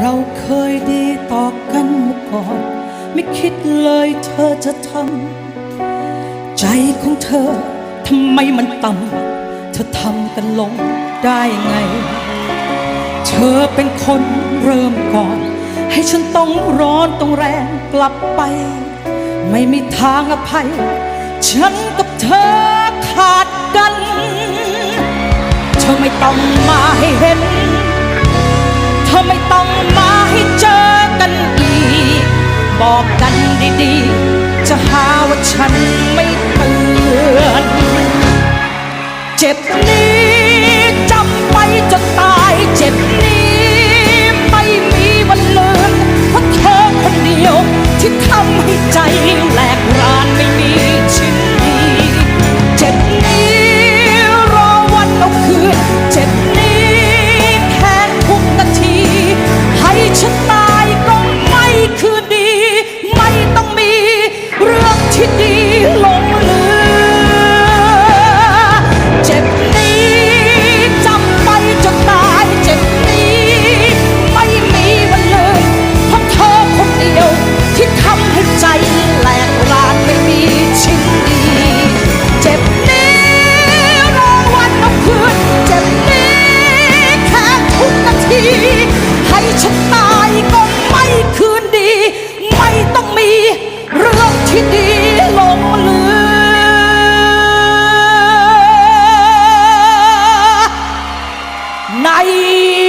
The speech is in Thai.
เราเคยดีต่อกันมาก่อน ไม่คิดเลยเธอจะทำ ใจของเธอทำไมมันต่ำ เธอทำกันลงได้ไง เธอเป็นคนเริ่มก่อน ให้ฉันต้องร้อนต้องแรงกลับไป ไม่มีทางอภัย ฉันกับเธอขาดกัน เธอไม่ต้องมาให้เห็น บอกกันดีๆ จะหาว่าฉันไม่เตือน เจ็บนี้ night.